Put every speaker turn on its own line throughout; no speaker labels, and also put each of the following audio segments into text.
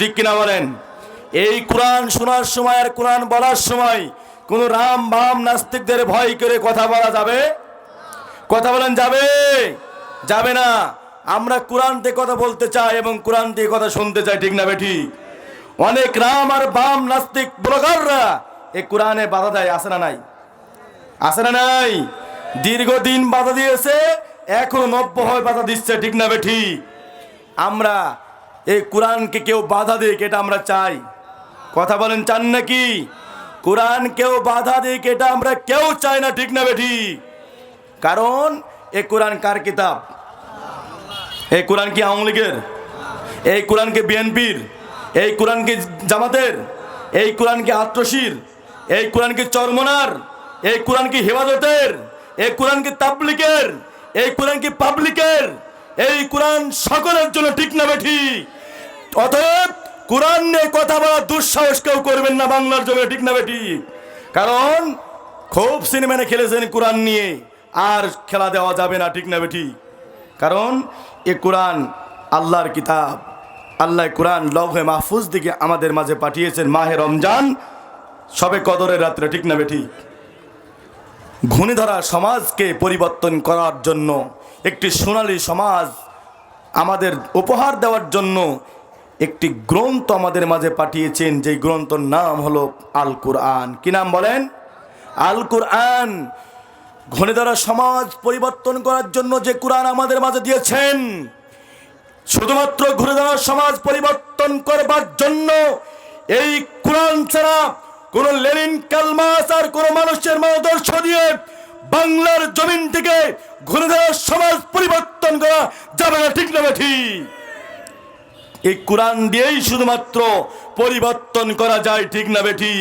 ঠিক কিনা বলেন? এই কোরআন শোনার সময় আর কোরআন বলার সময় কোন রাম বাম নাস্তিকদের ভয় করে কথা বলা যাবে? কথা বলেন যাবে? যাবে না। আমরা কোরআন দিয়ে কথা বলতে চাই এবং কোরআন দিয়ে কথা শুনতে চাই, ঠিক না বেঠি অনেক রাম আর বাম নাস্তিক ব্লগাররা এই কোরআনে বাধা দেয় আসে না নাই? আসে না নাই? দীর্ঘদিন বাধা দিয়েছে, এখন নব্য হয় বাধা দিচ্ছে, ঠিক না বেঠি আমরা এই কোরআনকে কেউ বাধা দিক, এটা আমরা চাই। কথা বলেন, চান নাকি? কোরআন কেউ বাধা দিক, এটা আমরা কেউ চাই না, ঠিক না বেঠি কারণ, এ কোরআন কার কিতাব? এই কোরআন কি আওয়ামী লীগের? এই কোরআন কি বিএনপির? এই কোরআন কি জামাতের? এই কোরআন কি আত্মশির এই কোরআন কি চরমনার? এই কোরআন কি হেফাজতের? এই কোরআন কি তাবলিকের এই কোরআন কি পাবলিকের? এই কোরআন সকলের জন্য ঠিক না বেঠি অতএব কোরআন নিয়ে কথা বলার দুঃসাহস কেউ করবেন না বাংলার জন্য ঠিক না বেটি? কারণ খুব সিনেমানে খেলেছেন কোরআন নিয়ে, আর খেলা দেওয়া যাবে না, ঠিক না বেটি? কারণ এ কোরআন আল্লাহর কিতাব। আল্লাহ কোরআন লভে মাহফুজ দিকে আমাদের মাঝে পাঠিয়েছেন মাহে রমজান, সবে কদরের রাত্রে, ঠিক না বেটি? ঘূর্ণিধরা সমাজকে পরিবর্তন করার জন্য, একটি সোনালী সমাজ আমাদের উপহার দেওয়ার জন্য একটি গ্রন্থ আমাদের মাঝে পাঠিয়েছেন যে গ্রন্থর নাম হলো আল কুরআন কি নাম বলেন? আল কোরআন ঘনীধরা সমাজ পরিবর্তন করার জন্য যে কোরআন আমাদের মাঝে দিয়েছেন, শুধুমাত্র ঘুরে দেওয়া সমাজ পরিবর্তন করবার জন্য, এই কোরআন ছাড়া কোন লেনিন কালমাস আর কোন মানুষের মদর্শ দিয়ে বাংলার জমিন থেকে ঘুরে দেওয়া সমাজ পরিবর্তন করা যাবে না, ঠিক না ঠিক? এই কোরআন দিয়েই শুধুমাত্র পরিবর্তন করা যায়, ঠিক না বেঠি?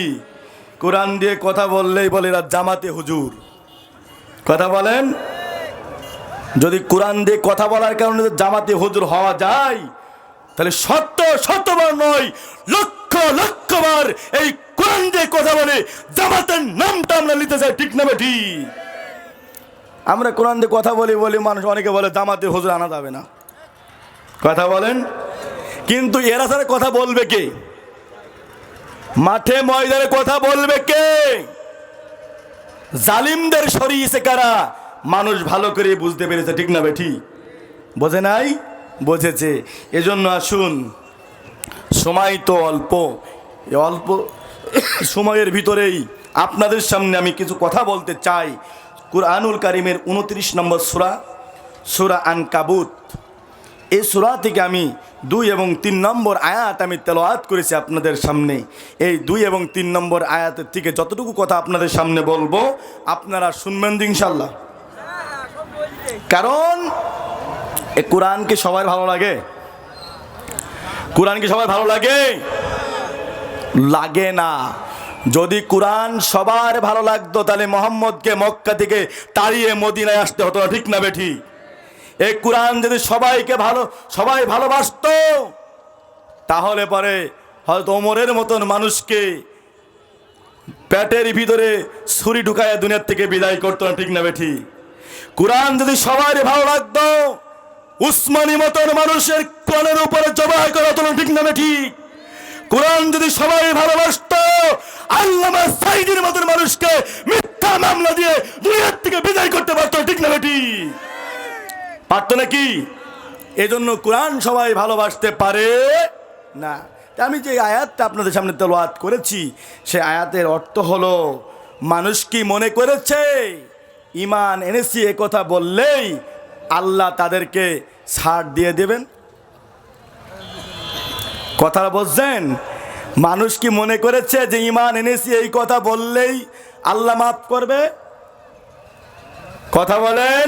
কোরআন দিয়ে কথা বললেই বলে এরা জামাতে হুজুর। কথা বলেন? যদি কোরআন দিয়ে কথা বলার কারণে জামাতে হুজুর হওয়া যায়, তাহলে সত্য শতবার নয়, লক্ষ, লক্ষবার এই কোরআন দিয়ে কথা বলে জামাতের নামটা আমরা নিতে চাই, ঠিক না বেঠি? আমরা কোরআন দিয়ে কথা বলি বলি মানুষ অনেকে বলে জামাতে হুজুর আনা যাবে না। কথা বলেন? কিন্তু এরা সারা কথা বলবে কে? মাঠে ময়দানে কথা বলবে কে? জালিমদের সরিয়েছে কারা? মানুষ ভালো করে বুঝতে পেরেছে, ঠিক না বেঠি? বোঝে নাই? বোঝেছে। এজন্য আসুন, সময় তো অল্প। অল্প সময়ের ভিতরেই আপনাদের সামনে আমি কিছু কথা বলতে চাই। কুরআনুল কারিমের উনত্রিশ নম্বর সুরা সুরা আন কাবুত এই সুরা থেকে আমি দুই এবং তিন নম্বর আয়াত আমি তেলাওয়াত করেছি আপনাদের সামনে। এই দুই এবং তিন নম্বর আয়াতের থেকে যতটুকু কথা আপনাদের সামনে বলব, আপনারা শুনবেন ইনশাল্লাহ কারণ, এ কোরআনকে সবার ভালো লাগে? কোরআনকে সবার ভালো লাগে? লাগে না। যদি কোরআন সবার ভালো লাগতো, তাহলে মোহাম্মদকে মক্কা থেকে তাড়িয়ে মদিনায় আসতে হতো, ঠিক না বেঠি? এই কোরআন যদি সবাইকে ভালো, সবাই ভালোবাসতো, তাহলে পরে হয়তো ওমরের মতন মানুষকে পেটের ভিতরে ছুরি ঢুকায় দুনিয়ার থেকে বিদায় করতো না, ঠিক না বেঠি? কোরআন যদি সবাই ভালো লাগতো, উসমানি মতন মানুষের কোরআনের উপরে জবাই করা হতো না, ঠিক না বেঠি? কোরআন যদি সবাই ভালোবাসত, আল্লামা সাইদের মতন মানুষকে মিথ্যা মামলা দিয়ে দুনিয়ার থেকে বিদায় করতে পারতো, ঠিক না বেটি পারতো নাকি এজন্য কোরআন সবাই ভালোবাসতে পারে না। আমি যে আয়াতটা আপনাদের সামনে তেলাওয়াত করেছি, সে আয়াতের অর্থ হলো, মানুষ কি মনে করেছে ইমান এনেছি এ কথা বললেই আল্লাহ তাদেরকে ছাড় দিয়ে দেবেন? কথাটা বলছেন, মানুষ কি মনে করেছে যে ইমান এনেছি এই কথা বললেই আল্লাহ মাফ করবে? কথা বলেন।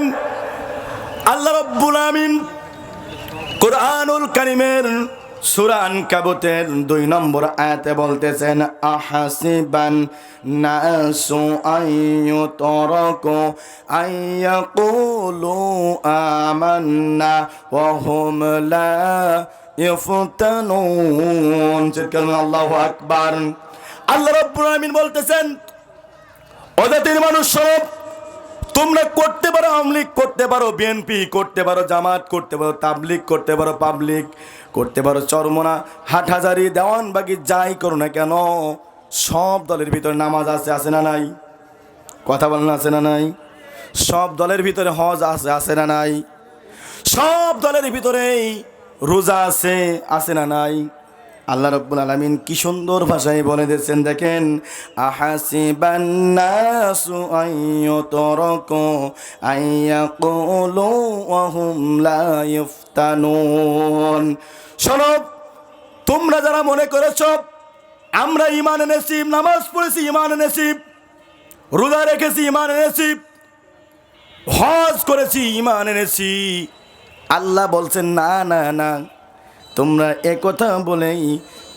আল্লাহ রব্বুল আমিন কোরআনুল কারিমের সুরান কাবুতের দুই নম্বর আয়াতে বলতেছেন, আহাসিবান নাসু আইয়ুতরাকু আইয়াকুলু আমান্না ওয়া হুম লা ইফতানুন। চিৎকার আল্লাহু আকবার। আল্লাহ রাব্বুল আমিন বলতেছেন, ও মানুষ সব তোমরা করতে পারো, আওয়ামী লীগ করতে পারো, বিএনপি করতে পারো, জামাত করতে পারো, তাবলিগ করতে পারো, পাবলিক করতে পারো, চরমনা, হাটহাজারি, দেওয়ানবাগি যাই করো না কেন, সব দলের ভিতরে নামাজ আছে আছে না নাই? কথা বলেন, আছে না নাই? সব দলের ভিতরে হজ আছে আছে না নাই? সব দলের ভিতরেই রোজা আছে আছে না নাই? আল্লাহ রব্বুল আলমিন কি সুন্দর ভাষায় বলে দিয়েছেন, দেখেন আহাসিবান্নাসু আইয়ুতরাকু আইয়াকুলু তোমরা যারা মনে করেছ, আমরা ইমান এনেছি, নামাজ পড়েছি ইমান এনেছি, রোজা রেখেছি ইমান এনেছি, হজ করেছি ইমান এনেছি। আল্লাহ বলছেন, না না না। তোমরা একথা বলেই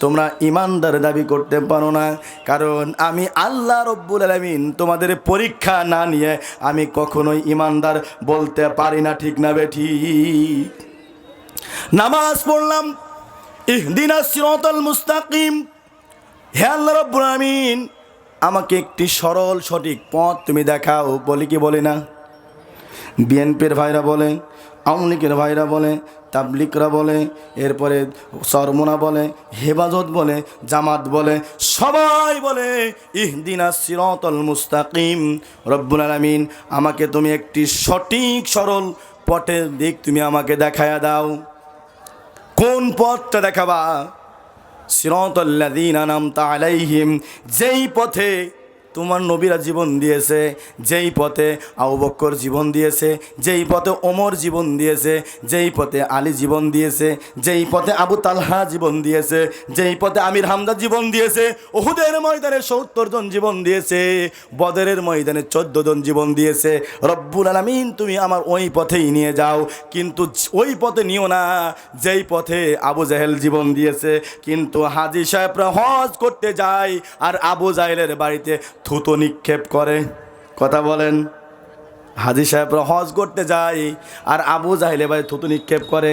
তোমরা ইমানদার দাবি করতে পারো না। কারণ আমি আল্লাহ রব্বুল আলমিন তোমাদের পরীক্ষা না নিয়ে আমি কখনোই ইমানদার বলতে পারি না, ঠিক না বেঠি নামাজ পড়লাম, ইহদিনা সিরাতাল মুস্তাকিম। হে আল্লাহ রব্বুল আলমিন, আমাকে একটি সরল সঠিক পথ তুমি দেখাও, বলি কি বলি না? বিএনপির ভাইরা বলে, আওয়ামী লীগের ভাইরা বলে তাবলিকরা বলে, এরপরে সরমোনা বলে, হেফাজত বলে, জামাত বলে, সবাই বলে, ইহদিনা সিরতল মুস্তাকিম। রব্বুল আলমিন, আমাকে তুমি একটি সঠিক, সরল পথের দিক তুমি আমাকে দেখায়া দাও। কোন পথটা দেখাবা? সিরতল্লাদিন আনামতা আলাইহিম, যেই পথে তোমার নবীরা জীবন দিয়েছে, যেই পথে আবু বক্কর জীবন দিয়েছে, যেই পথে ওমর জীবন দিয়েছে, যেই পথে আলী জীবন দিয়েছে, যেই পথে আবু তালহা জীবন দিয়েছে, যেই পথে আমির হামদা জীবন দিয়েছে ওহুদের ময়দানে সত্তর জন জীবন দিয়েছে, বদরের ময়দানে চোদ্দ জন জীবন দিয়েছে। রব্বুল আলমিন, তুমি আমার ওই পথেই নিয়ে যাও, কিন্তু ওই পথে নিও না, যেই পথে আবু জাহেল জীবন দিয়েছে, কিন্তু হাজি সাহেবরা হজ করতে যায়, আর আবু জাহেলের বাড়িতে থুতো নিক্ষেপ করে। কথা বলেন, হাজি সাহেবরা হজ করতে যায় আর আবু জাহেলের বাড়ি থুতু নিক্ষেপ করে।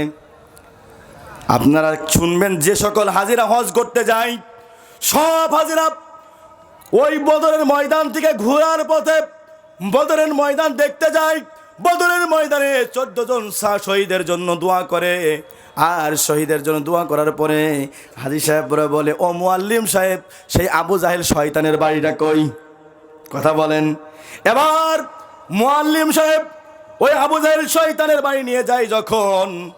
আপনারা শুনবেন, যে সকল হাজিরা হজ করতে যায়, সব হাজিরা ওই বদরের ময়দান থেকে ঘোরার পথে বদরের ময়দান দেখতে যায়। বদরের ময়দানে চোদ্দ জন শহীদের জন্য দোয়া করে। আর শহীদের জন্য দোয়া করার পরে হাজি সাহেবরা বলে, ও মুয়াল্লিম সাহেব, সেই আবু জাহেল শয়তানের বাড়িটা কই? কথা বলেন। এবার মুয়াল্লিম সাহেব ওই আবু জাহেল শয়তানের বাড়ি নিয়ে যায় যখন।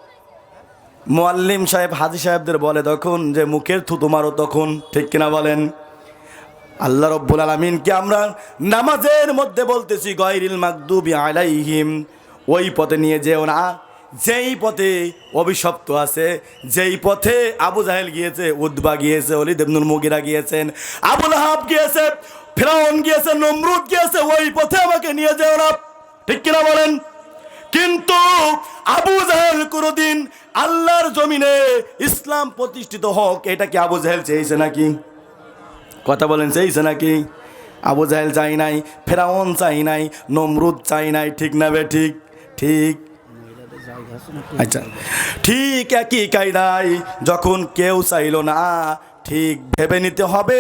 মোয়াল্লিম সাহেব হাজি সাহেবদের বলে, তখন যে মুখের থুতু মারো তখন। ঠিক কিনা বলেন? আল্লাহ রব্বুল আলমিনকে আমরা নামাজের মধ্যে বলতেছি, গয়রিল মাকদুবি আলাইহিম। ওই পথে নিয়ে যেও না। যেই পথে অভিশপ্ত আছে, যেই পথে আবু জাহেল গিয়েছে উদ্বা গিয়েছে অলি দেবনুল মুগিরা গিয়েছেন আবুল হাব গিয়েছে, ফেরাউন গিয়েছে, নমরুদ গিয়েছে, ওই পথে আমাকে নিয়ে যেও না। ঠিক কিনা বলেন? কিন্তু আবু জাহেল কোনোদিন আল্লাহর জমিনে ইসলাম প্রতিষ্ঠিত হোক, এটা কি আবু জাহেল চেয়েছে নাকি? কথা বলেন, চেয়েছে নাকি? আবু জাহেল চাই নাই, ফেরাউন চাই নাই, নমরুদ চাই নাই, ঠিক না বে, ঠিক ঠিক। আচ্ছা। ঠিক একই কায়দায় যখন কেউ চাইলো না, ঠিক ভেবে নিতে হবে।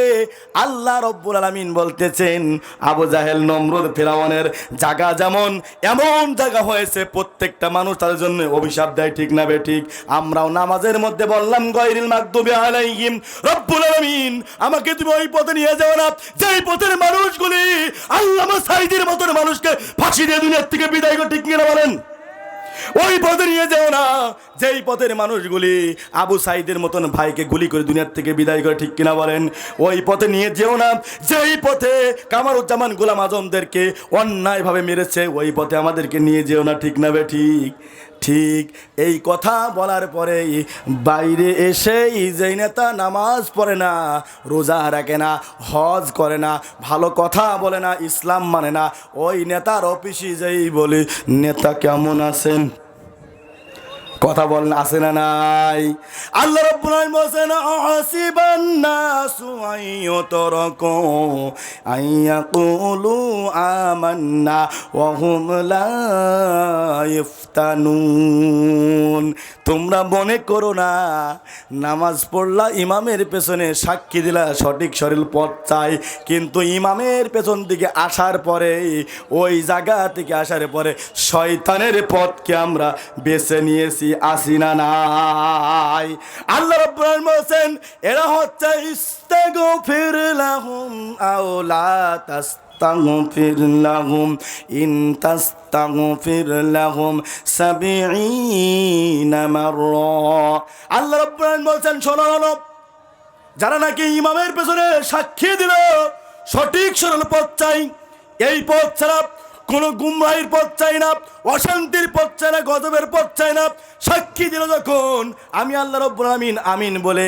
আল্লাহ রব্বুল আলমিন বলতেছেন, আবু জাহেল নমরুদ ফেরাউনের জায়গা যেমন, এমন জায়গা হয়েছে প্রত্যেকটা মানুষ তাদের জন্য অভিশাপ দেয়, ঠিক না ঠিক? আমরাও নামাজের মধ্যে বললাম, গয়রিল মাকদুবি আলাইহিম, রব্বুল আলামিন, আমাকে তুমি ওই পথে নিয়ে যাও না। যেই পথের মানুষগুলি আল্লামা সাইদের মতন মানুষকে ফাঁসি দিয়ে দুনিয়ার থেকে বিদায় ঠিক কিনা বলেন? ওই পথে নিয়ে যেও না। যেই পথের মানুষগুলি আবু সাইদের মতন ভাইকে গুলি করে দুনিয়ার থেকে বিদায় করে, ঠিক কিনা বলেন? ওই পথে নিয়ে যেও না। যেই পথে কামারুজ্জামান গোলাম আজমদেরকে অন্যায়ভাবে মেরেছে, ওই পথে আমাদেরকে নিয়ে যেও না, ঠিক না বে? ঠিক ঠিক। এই কথা বলার পরেই বাইরে এসেই যেই নেতা নামাজ পড়ে না, রোজা রাখে না, হজ করে না, ভালো কথা বলে না, ইসলাম মানে না, ওই নেতার অফিসে যেই বলে, নেতা কেমন আছেন? কথা বল আছে না নাই? আল্লাহ রাব্বুল আলামিন বলেন আসিবান নাসু আইয়ুতরাকু আইয়াকুলু আমান্না ওয়া হুম লা ইফতানুন। তোমরা মনে করো না, নামাজ পড়লা ইমামের পেছনে সাক্ষী দিলা, সঠিক সরল পথ চাই। কিন্তু ইমামের পেছন দিকে আসার পরে, ওই জায়গা থেকে আসার পরে শয়তানের পথকে আমরা বেছে নিয়েছি, আসি না নাই। আল্লাহ রাব্বুল এরা হচ্ছে ইস্তাগফির লাহুম আও লা তাস্তাগফির লাহুম ইন তাস্তাগফির লাহুম সাবিঈনা মাররা আল্লাহ রাব্বুল আলামিন বলছেন, শোনো যারা নাকি ইমামের পেছনে সাক্ষী দিল, সঠিক সরল পথ চাই, এই পথ ছাড়া কোনো গুমরাহির পথ চাই না, অশান্তির পথ চাই না, গজবের পথ চাই না। সাক্ষী দিল যখন, আমি আল্লাহ রব্বুল আমিন আমিন বলে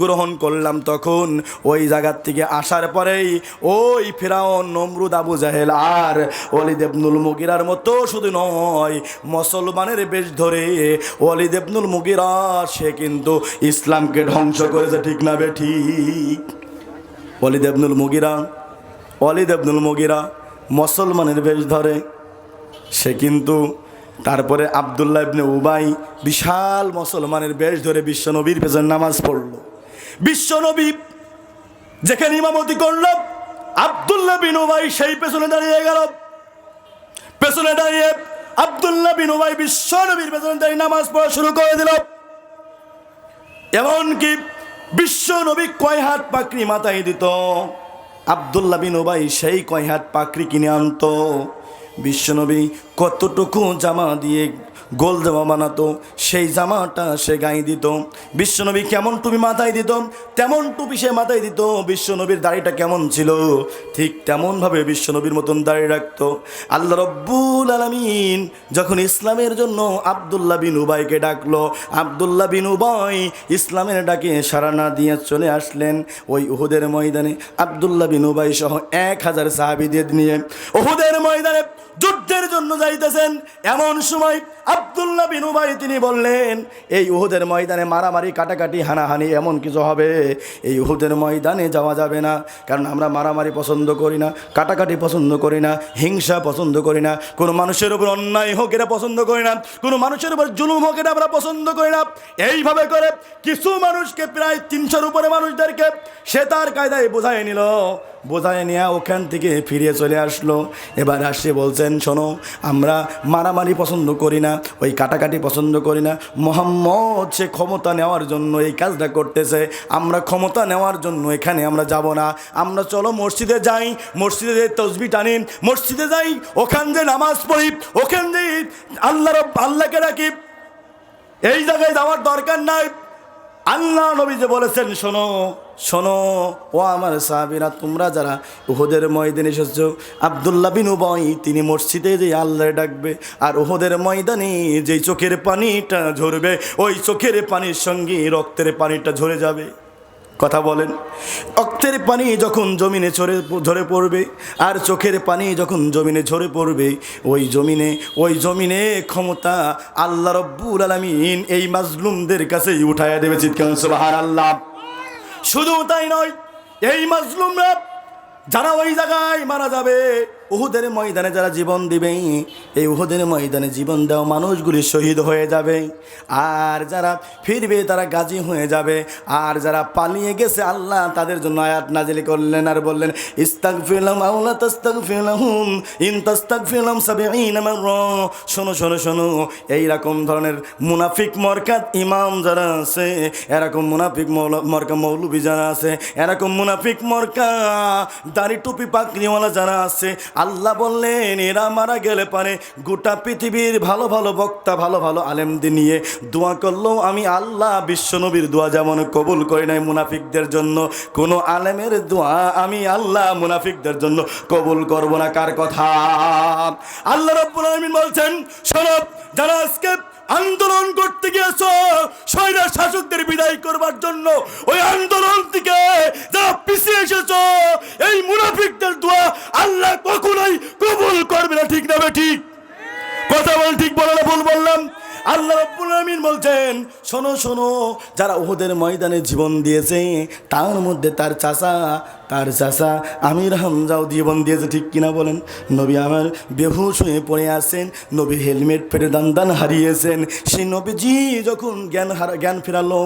গ্রহণ করলাম তখন। ওই জায়গার থেকে আসার পরেই ওই ফেরাউন, নমরুদ, আবু জাহেল আর অলি দেবনুল মুগিরার মতো শুধু নয়, মুসলমানের বেশ ধরে অলি দেবনুল মুগিরা, সে কিন্তু ইসলামকে ধ্বংস করেছে, ঠিক না বে ঠিক? অলি দেবনুল মুগিরা অলি দেবনুল মুগিরা মুসলমানের বেশ ধরে। সে কিন্তু তারপরে আবদুল্লাহ ইবনে উবাই বিশাল মুসলমানের বেশ ধরে বিশ্বনবীর পেছনে নামাজ পড়ল। বিশ্বনবী যেখানে ইমামতি করল, আবদুল্লাহ বিন উবাই সেই পেছনে দাঁড়িয়ে গেল। পেছনে দাঁড়িয়ে আবদুল্লাহ বিন উবাই বিশ্বনবীর পেছনে দাঁড়িয়ে নামাজ পড়া শুরু করে দিল। এমনকি বিশ্ব নবী কয় হাত পাকড়ি মাথায় দিত। আবদুল্লাহ বিন ওবাই সেই কয় হাত পাকড়ি কিনে আনতো। বিশ্বনবী কতটুকু জামা দিয়ে গোল জামা বানাতো, সেই জামাটা সে গায়ে দিত। বিশ্বনবী কেমন টুপি মাথায় দিত, তেমন টুপি সে মাথায় দিত। বিশ্বনবীর দাড়িটা কেমন ছিল, ঠিক তেমনভাবে বিশ্বনবীর মতন দাড়ি রাখতো। আল্লাহ রব্বুল আলমিন যখন ইসলামের জন্য আবদুল্লাহ বিন উবাইকে ডাকলো, আবদুল্লাহ বিন উবাই ইসলামের ডাকে সারা না দিয়ে চলে আসলেন। ওই উহুদের ময়দানে আবদুল্লাহ বিন উবাই সহ এক হাজার সাহাবিদের নিয়ে। উহুদের ময়দানে যুদ্ধের জন্য যাইতেছেন। এমন সময় আবদুল্লাহ বিন উবাই তিনি বললেন, এই উহুদের ময়দানে মারামারি, কাটাকাটি, হানাহানি এমন কিছু হবে। এই উহুদের ময়দানে যাওয়া যাবে না, কারণ আমরা মারামারি পছন্দ করি না, কাটাকাটি পছন্দ করি না, হিংসা পছন্দ করি না। কোনো মানুষের উপর অন্যায় হোক এটা পছন্দ করি না, কোনো মানুষের উপর জুলুম হোক এটা আমরা পছন্দ করি না। এইভাবে করে কিছু মানুষকে প্রায় তিনশোর উপরে মানুষদেরকে সে তার কায়দায় বোঝায় নিল। বোঝায় নিয়ে ওখান থেকে ফিরে চলে আসলো। এবার আসে বলছেন, শোনো, আমরা মারামারি পছন্দ করি না, ওই কাটাকাটি পছন্দ করি না। মোহাম্মদ, সে ক্ষমতা নেওয়ার জন্য এই কাজটা করতেছে। আমরা ক্ষমতা নেওয়ার জন্য এখানে আমরা যাব না। আমরা চলো মসজিদে যাই, মসজিদে যে তসবি টানি, মসজিদে যাই, ওখান যে নামাজ পড়ি, ওখান যে আল্লাহ আল্লাহকে রাখি। এই জায়গায় যাওয়ার দরকার নাই। আল্লাহ নবী যে বলেছেন, শোনো শোনো, ও আমার সাহাবিরা, তোমরা যারা উহুদের ময়দানে এসেছ, আবদুল্লাহ বিন উবাই, তিনি মসজিদে যে আল্লাহ ডাকবে, আর উহুদের ময়দানে যেই চোখের পানিটা ঝরবে, ওই চোখের পানির সঙ্গে রক্তের পানিটা ঝরে যাবে। কথা বলেন। রক্তের পানি যখন জমিনে ঝরে ঝরে পড়বে, আর চোখের পানি যখন জমিনে ঝরে পড়বে, ওই জমিনে ওই জমিনে ক্ষমতা আল্লাহ রব্বুল আলমিন এই মাজলুমদের কাছেই উঠাইয়া দেবে, চিৎকার আল্লাহ শুধু তাই নয় এই মাজলুমরা যারা ওই জায়গায় মারা যাবে উহুদের ময়দানে যারা জীবন দিবে, এই উহুদের ময়দানে জীবন দেওয়া মানুষগুলি শহীদ হয়ে যাবে। আর যারা ফিরবে, তারা গাজী হয়ে যাবে। আর যারা পালিয়ে গেছে, আল্লাহ তাদের জন্য আয়াত নাজিলি করলেন আর বললেন ইস্তাক ফিলাম আউলা তস্তাক ফিলাহুম ইন তস্তাক ফিলাম মাররা। শোনো শোনো শোনো, এইরকম ধরনের মুনাফিক মরকাত ইমাম যারা আছে, এরকম মুনাফিক মরকা মৌলবি যারা আছে, এরকম মুনাফিক মরকা, দাড়ি টুপি পাকড়িওয়ালা যারা আছে আল্লাহ বললেন, এরা মারা গেলে পারে গোটা পৃথিবীর ভালো ভালো বক্তা, ভালো ভালো আলেমদের নিয়ে দোয়া করলেও আমি আল্লাহ বিশ্বনবীর দোয়া যেমন কবুল করি নাই মুনাফিকদের জন্য, কোনো আলেমের দোয়া আমি আল্লাহ মুনাফিকদের জন্য কবুল করব না। কার কথা? আল্লাহ রব্বুল আলামিন বলছেন, শোনো, যারা আজকে আন্দোলন করতে গিয়েছ সৈরা শাসকদের বিদায় করবার জন্য। ওই আন্দোলন থেকে যারা পিছিয়ে এসেছ, এই মুনাফিকদের দোয়া আল্লাহ কখনোই কবুল করবে না, ঠিক না ঠিক? কথা বল, ঠিক বলে না, ভুল বললাম। আল্লাহ রব্বুল আলামিন বলছেন, শোনো শোনো, যারা উহুদের ময়দানে জীবন দিয়েছে, তার মধ্যে তার চাচা তার চাচা আমির হামজাও জীবন দিয়েছে, ঠিক কিনা বলেন? নবী আমার বেহুশ হয়ে পড়ে আছেন, নবী হেলমেট দান দান হারিয়েছেন। সেই নবীজি যখন জ্ঞান হারা, জ্ঞান ফেরালো,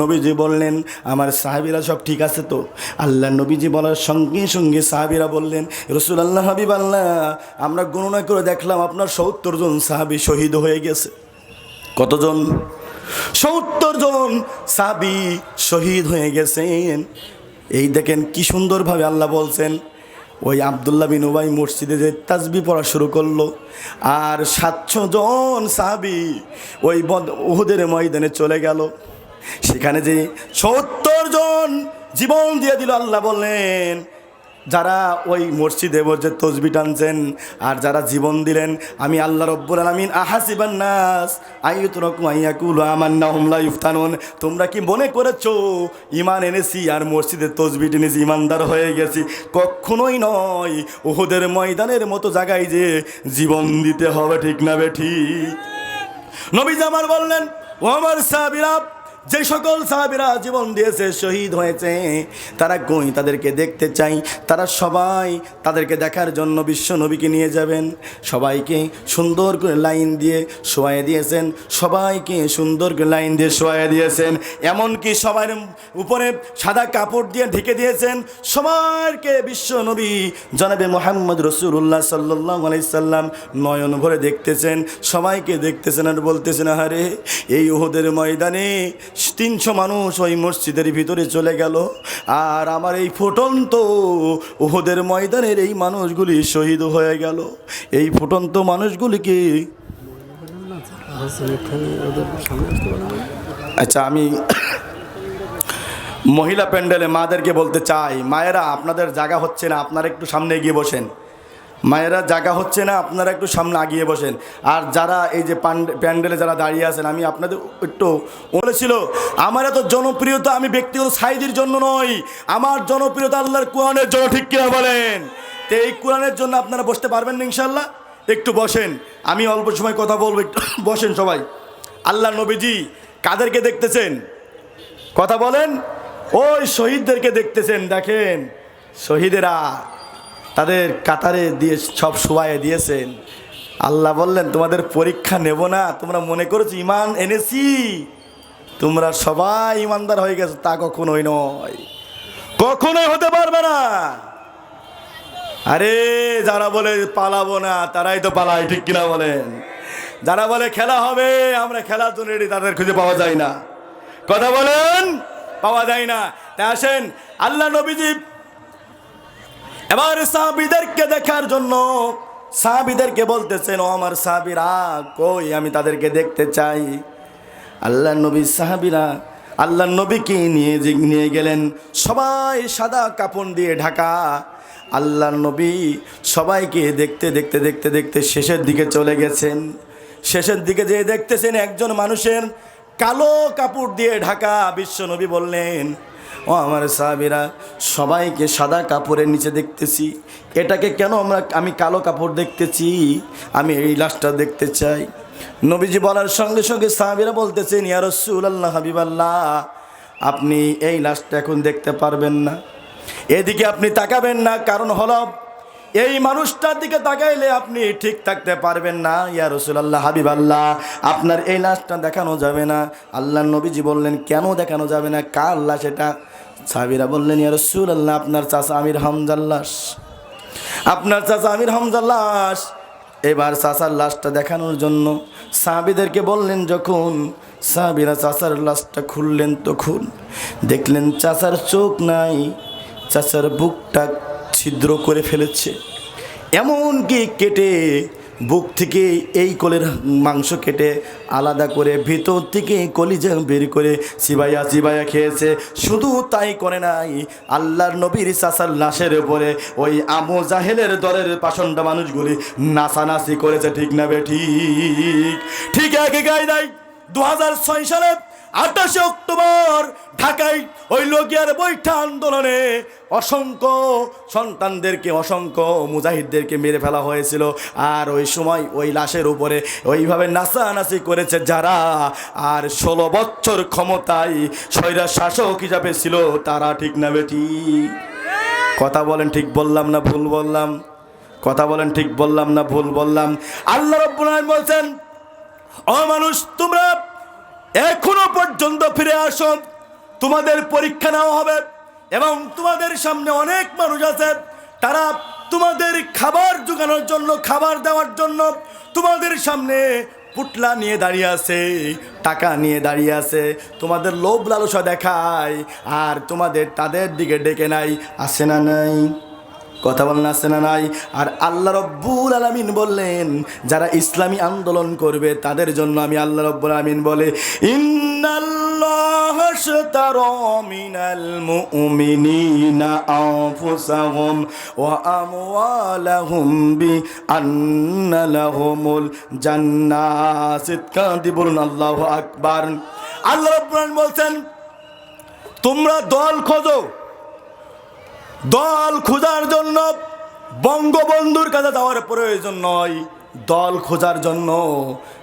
নবীজি বললেন, আমার সাহাবিরা সব ঠিক আছে তো? আল্লাহ নবীজি বলার সঙ্গে সঙ্গে সাহাবিরা বললেন, রসুল আল্লাহ হাবিব আল্লাহ, আমরা গণনা করে দেখলাম আপনার সত্তর জন সাহাবি শহীদ হয়ে গেছে। কতজন? সত্তর জন সাবি শহীদ হয়ে গেছেন। এই দেখেন কি সুন্দরভাবে আল্লাহ বলছেন, ওই আবদুল্লাহ বিন উবাই মসজিদে যে তাজবি পড়া শুরু করল, আর সাতশো জন সাহাবি ওই বদ, উহুদের ময়দানে চলে গেল। সেখানে যে সত্তর জন জীবন দিয়ে দিল আল্লাহ বললেন যারা ওই মসজিদে বসে তসবি টানছেন আর যারা জীবন দিলেন, আমি আল্লাহ রব্বুল আলমিন, আহাসিবান নাস আইয়ুতরকম আইয়াকুল তোমরা কি মনে করেছ ইমান এনেছি আর মসজিদে তসবি টেনেছি ইমানদার হয়ে গেছি? কখনোই নয় ওহুদের ময়দানের মতো জায়গায় যে জীবন দিতে হবে, ঠিক না বে ঠিক? নবী জামার বললেন ও আমার সাহাবিরা যে সকল সাহাবিরা জীবন দিয়েছে, শহীদ হয়েছে, তারা কই তাদেরকে দেখতে চাই? তারা সবাই তাদেরকে দেখার জন্য বিশ্ব নবীকে নিয়ে যাবেন। সবাইকে সুন্দর করে লাইন দিয়ে শোয়াই দিয়েছেন। সবাইকে সুন্দর করে লাইন দিয়ে শোয়াই দিয়েছেন। এমনকি সবার উপরে সাদা কাপড় দিয়ে ঢেকে দিয়েছেন। সবাইকে বিশ্ব নবী জনাবে মোহাম্মদ রসুল্লাহ সাল্লাহ আলাইসাল্লাম নয়ন ভরে দেখতেছেন। সবাইকে দেখতেছেন আর বলতেছেন, আহারে, এই ওহদের ময়দানে তিনশো মানুষ ওই মসজিদের ভিতরে চলে গেল। আর আমার এই ফুটন্ত ওহদের ময়দানের এই মানুষগুলি শহীদ হয়ে গেল। এই ফুটন্ত মানুষগুলিকে আচ্ছা আমি মহিলা প্যান্ডেলে মাদেরকে বলতে চাই। মায়েরা, আপনাদের জায়গা হচ্ছে না, আপনারা একটু সামনে এগিয়ে বসেন। মায়েরা জায়গা হচ্ছে না, আপনারা একটু সামনে আগিয়ে বসেন। আর যারা এই যে প্যান্ডেলে যারা দাঁড়িয়ে আছেন, আমি আপনাদের একটু বলেছিল, আমার এত জনপ্রিয়তা আমি ব্যক্তিগত সাইজের জন্য নয় আমার জনপ্রিয়তা আল্লাহর কোরআনের জন্য, ঠিক কিনা বলেন? তো এই কোরআনের জন্য আপনারা বসতে পারবেন না ইনশাল্লাহ একটু বসেন, আমি অল্প সময় কথা বলব, একটু বসেন সবাই। আল্লাহ নবীজি কাদেরকে দেখতেছেন? কথা বলেন? ওই শহীদদেরকে দেখতেছেন, দেখেন, শহীদেরা তাদের কাতারে দিয়ে সব শোয়াইয়ে দিয়েছেন। আল্লাহ বললেন, তোমাদের পরীক্ষা নেব না। তোমরা মনে করেছ ইমান এনেছি। তোমরা সবাই ইমানদার হয়ে গেছো, তা কখনোই নয়। কখনোই হতে পারবে না। আরে, যারা বলে পালাবো না, তারাই তো পালায়, ঠিক কিনা বলেন? যারা বলে খেলা হবে, আমরা খেলার জন্য রেডি তাদের খুঁজে পাওয়া যায় না। কথা বলেন, পাওয়া যায় না। তাই আসেন, আল্লাহ নবীজি এবার সাহাবিদেরকে দেখার জন্য সাহাবিদেরকে বলতেছেন, ও আমার সাহাবিরা, কই আমি তাদেরকে দেখতে চাই? আল্লাহ নবী, সাহাবিরা আল্লাহ নবীকে নিয়ে নিয়ে গেলেন, সবাই সাদা কাপড় দিয়ে ঢাকা। আল্লাহ নবী সবাইকে দেখতে দেখতে দেখতে দেখতে শেষের দিকে চলে গেছেন। শেষের দিকে যে দেখতেছেন একজন মানুষের কালো কাপড় দিয়ে ঢাকা, বিশ্ব নবী বললেন ও আমার সাহাবিরা, সবাইকে সাদা কাপড়ের নিচে দেখতেছি। এটাকে কেন আমরা, আমি কালো কাপড় দেখতেছি? আমি এই লাশটা দেখতে চাই। নবীজি বলার সঙ্গে সঙ্গে সাহাবিরা বলতেছেন, ইয়া রসুল আল্লাহ হাবিবাল্লাহ, আপনি এই লাশটা এখন দেখতে পারবেন না। এদিকে আপনি তাকাবেন না, কারণ হলো, এই মানুষটার দিকে তাকাইলে আপনি ঠিক থাকতে পারবেন না। ইয়া রসুলাল্লাহ হাবিব আল্লাহ আপনার এই লাশটা দেখানো যাবে না। আল্লাহ নবীজি বললেন, কেন দেখানো যাবে না? কার লাশ এটা? সাবিরা বললেন, ইয়া রসুল আল্লাহ আপনার চাচা আমির হামজাল্লাস আপনার চাচা আমির হামজাল্লাস এবার চাচার লাশটা দেখানোর জন্য সাহাবিদেরকে বললেন, যখন সাহাবিরা চাচার লাশটা খুললেন তখন দেখলেন চাচার চোখ নাই, চাচার বুকটা ছিদ্র করে ফেলেছে। এমনকি কেটে বুক থেকে এই কলের মাংস কেটে আলাদা করে ভিতর থেকে কলিজা বের করে সিবাইয়া চিবাইয়া খেয়েছে। শুধু তাই করে নাই, আল্লাহর নবীর সাসার লাশের উপরে ওই আমো জাহেলের দলের পাষণ্ড মানুষগুলি নাচানাচি করেছে, ঠিক না বে ঠিক? ঠিক একই গায়ে নাই দু হাজার ছয় সালে আঠাশে অক্টোবর ঢাকায় ওই লোকিয়ার বৈঠা আন্দোলনে অসংখ্য সন্তানদেরকে, অসংখ্য মুজাহিদদেরকে মেরে ফেলা হয়েছিল। আর ওই সময় ওই লাশের উপরে ওইভাবে নাচানাচি করেছে যারা। আর ষোলো বছর ক্ষমতায় স্বৈরা শাসক হিসাবে ছিল তারা, ঠিক না বেটি? কথা বলেন ঠিক বললাম না ভুল বললাম? কথা বলেন ঠিক বললাম না ভুল বললাম? আল্লাহ রব্বুল বলছেন ও মানুষ তোমরা এখনও পর্যন্ত ফিরে আসো। তোমাদের পরীক্ষা নেওয়া হবে এবং তোমাদের সামনে অনেক মানুষ আছে। তারা তোমাদের খাবার জোগানোর জন্য, খাবার দেওয়ার জন্য তোমাদের সামনে পুটলা নিয়ে দাঁড়িয়ে আছে, টাকা নিয়ে দাঁড়িয়ে আছে। তোমাদের লোভ লালসা দেখায়, আর তোমাদের তাদের দিকে ডেকে নাই, আসে না নাই। কথা বলেন আসে না নাই? আর আল্লাহ রব্বুল আলামিন বললেন, যারা ইসলামী আন্দোলন করবে, তাদের জন্য আমি আল্লাহ রব্বুল আলামিন বলে আল্লাহু আকবার। আল্লাহ বলছেন, তোমরা দল খোঁজো। দল খোঁজার জন্য, বঙ্গবন্ধুর কাছে যাওয়ার প্রয়োজন নয়। দল খোঁজার জন্য,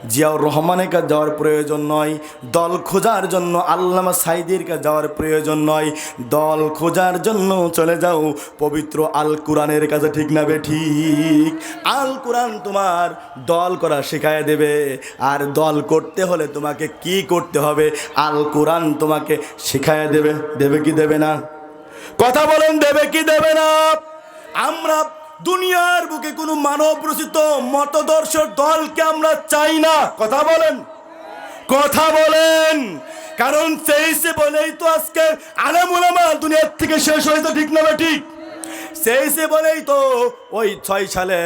জিয়াউর রহমানের কাছে যাওয়ার প্রয়োজন নয়। দল খোঁজার জন্য, আল্লামা সাইদির কাছে যাওয়ার প্রয়োজন নয়। দল খোঁজার জন্য চলে যাও, পবিত্র আল কোরআনের কাছে, ঠিক না বে ঠিক? আল কোরআন তোমার দল করা শেখায় দেবে। আর দল করতে হলে তোমাকে কি করতে হবে? আল কোরআন তোমাকে শেখায় দেবে দেবে কি দেবে না? কথা বলেন, দেবে কি দেবে না? আমরা দুনিয়ার বুকে কোনো মানব রচিত মতদর্শ দলকে আমরা চাই না। কথা বলেন। কথা বলেন। কারণ সেই সে বলেই তো আজকে আলামুলামা দুনিয়ার থেকে শেষ হয়েছে, ঠিক না ঠিক? সেই বলেই তো, ওই ছয় সালে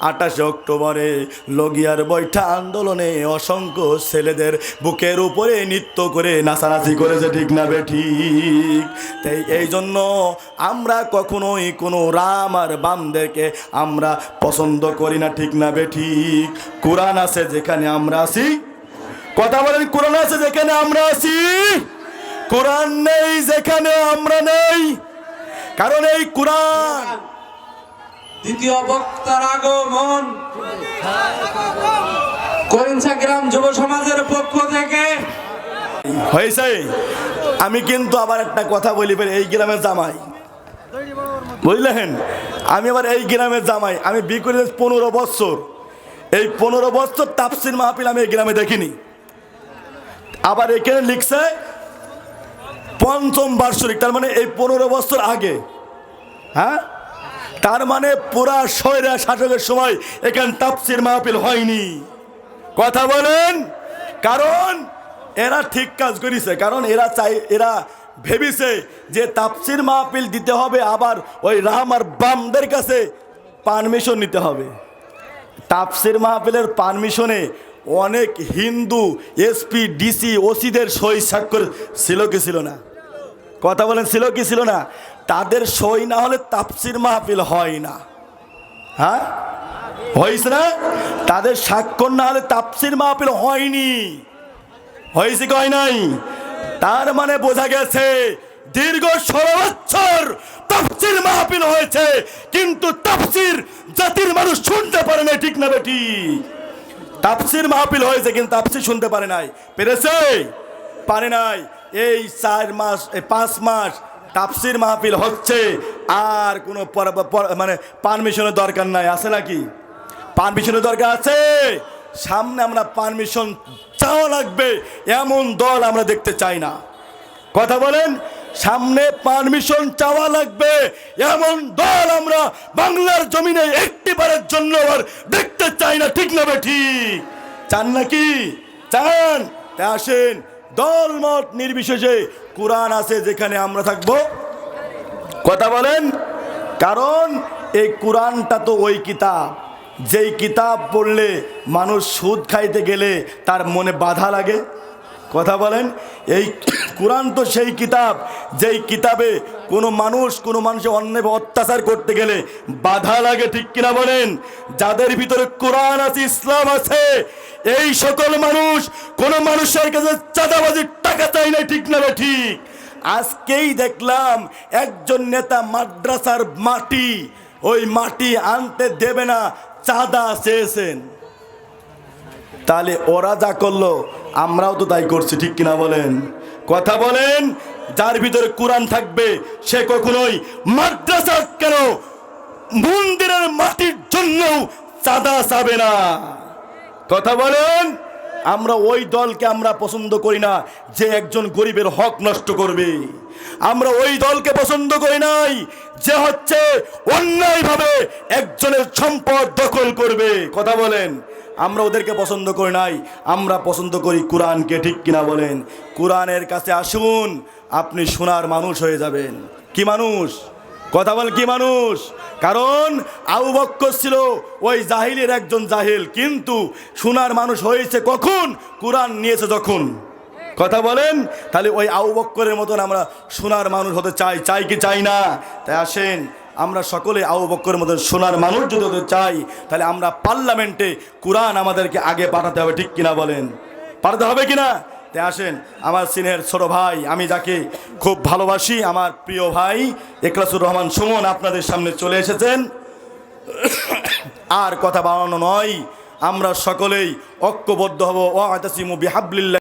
আঠাশে অক্টোবরে লগিয়ার বৈঠা আন্দোলনে অসংখ্য ছেলেদের বুকের উপরে নৃত্য করে নাচানাচি করেছে, ঠিক না বে ঠিক? তাই এই জন্য আমরা কখনোই কোনো রাম আর বামদেরকে আমরা পছন্দ করি না, ঠিক না বে ঠিক? কোরআন আছে যেখানে আমরা আছি। কথা বলেন, কোরআন আছে যেখানে আমরা আছি। কোরআন নেই যেখানে আমরা নেই। কারণ এই কোরআন।
দ্বিতীয় বক্তার আগমন। করিমসা গ্রাম যুব সমাজের পক্ষ থেকে।
হয়েছে। আমি কিন্তু আবার একটা কথা বলি এই গ্রামের জামাই। বুঝলেন? আমি আবার এই গ্রামের জামাই। আমি বি করে পনেরো বছর। এই পনেরো বছর তাপসির মাহফিল আমি এই গ্রামে দেখিনি। আবার এখানে লিখছে পঞ্চম বার্ষিক তার মানে এই পনেরো বছর আগে। হ্যাঁ? তার মানে পুরা শয়রা শাসকের সময় এখানে তাপসির মাহফিল হয়নি। কথা বলেন। কারণ এরা ঠিক কাজ করেছে, কারণ এরা চাই, এরা ভেবেছে যে তাপসির মাহফিল দিতে হবে, আবার ওই রাম আর বামদের কাছে পারমিশন নিতে হবে। তাপসির মাহফিলের পারমিশনে অনেক হিন্দু এসপি ডিসি, ওসিদের সই স্বাক্ষর ছিল কি ছিল না? কথা বলেন, ছিল কি ছিল না? তাদের সই না হলে তাপসির মাহফিল হয় না। হ্যাঁ? হয়েছে না? তাদের স্বাক্ষর না হলে তাপসির মাহফিল হয়নি। হয়েছে কয় নাই? তার মানে বোঝা গেছে, দীর্ঘ ষোলো বছর তাফসির মাহফিল হয়েছে, কিন্তু তাফসির জাতির মানুষ শুনতে পারে না ঠিক না বেটি তাফসির মাহফিল হয়েছে, কিন্তু তাফসির শুনতে পারে নাই। পেরেছে? পারে নাই। এই চার মাস পাঁচ মাস তাফসির মাহফিল হচ্ছে, আর কোনো মানে পারমিশনের দরকার নাই। আছে নাকি? পারমিশনের দরকার আছে? সামনে আমরা পারমিশন চাওয়া লাগবে, এমন দল আমরা দেখতে চাই না। কথা বলেন সামনে পারমিশন চাওয়া লাগবে। এমন দল আমরা বাংলার জমিনে একটি বারের জন্য আর দেখতে চাই না, ঠিক না বেঠি? চান নাকি? চান? তা আসেন দল মত নির্বিশেষে কোরআন আছে যেখানে আমরা থাকব। কথা বলেন? কারণ এই কোরআনটা তো ওই কিতাব। যেই কিতাব পড়লে মানুষ সুদ খাইতে গেলে তার মনে বাধা লাগে। কথা বলেন, এই কোরআন তো সেই কিতাব, যেই কিতাবে কোনো মানুষ কোনো মানুষের অন্যায় অত্যাচার করতে গেলে বাধা লাগে, ঠিক কিনা বলেন? যাদের ভিতরে কোরআন আছে, ইসলাম আছে, এই সকল মানুষ কোনো মানুষের কাছে চাঁদাবাজির টাকা চাই না ঠিক না ঠিক? আজকেই দেখলাম একজন নেতা মাদ্রাসার মাটি, ওই মাটি আনতে দেবে না, চাঁদা চেয়েছেন। তাহলে ওরা যা করল আমরাও তো তাই করছি, ঠিক কিনা বলেন? কথা বলেন, যার ভিতরে কোরআন থাকবে, সে কখনোই মাদ্রাসা কেন মন্দিরের মাটির জন্য চাঁদা চাবে না। কথা বলেন, আমরা ওই দলকে আমরা পছন্দ করি না যে একজন গরিবের হক নষ্ট করবে। আমরা ওই দলকে পছন্দ করি নাই যে হচ্ছে অন্যায়ভাবে একজনের সম্পদ দখল করবে। কথা বলেন আমরা ওদেরকে পছন্দ করি নাই, আমরা পছন্দ করি কোরআনকে, ঠিক কিনা বলেন? কোরআনের কাছে আসুন, আপনি সোনার মানুষ হয়ে যাবেন। কি মানুষ? কথা বল, কি মানুষ? কারণ আবু বক্কর ছিল ওই জাহিলের একজন জাহিল, কিন্তু সোনার মানুষ হয়েছে কখন? কোরআন নিয়েছে যখন। কথা বলেন? তাহলে ওই আবু বক্করের মতন আমরা সোনার মানুষ হতে চাই চাই কি চাই না? তাই আসেন আমরা সকলে আবু বক্করের মতন সোনার মানুষ যদি চাই, তাহলে আমরা পার্লামেন্টে কোরআন আমাদেরকে আগে পাঠাতে হবে, ঠিক কিনা বলেন? পাঠাতে হবে কিনা? তাই আসেন, আমার সিনের ছোট ভাই, আমি যাকে খুব ভালোবাসি, আমার প্রিয় ভাই একলাসুর রহমান সুমন আপনাদের সামনে চলে এসেছেন। আর কথা বাড়ানো নয়, আমরা সকলেই ঐক্যবদ্ধ হব ও আতাসিমু বিহাবলিল্লাহ।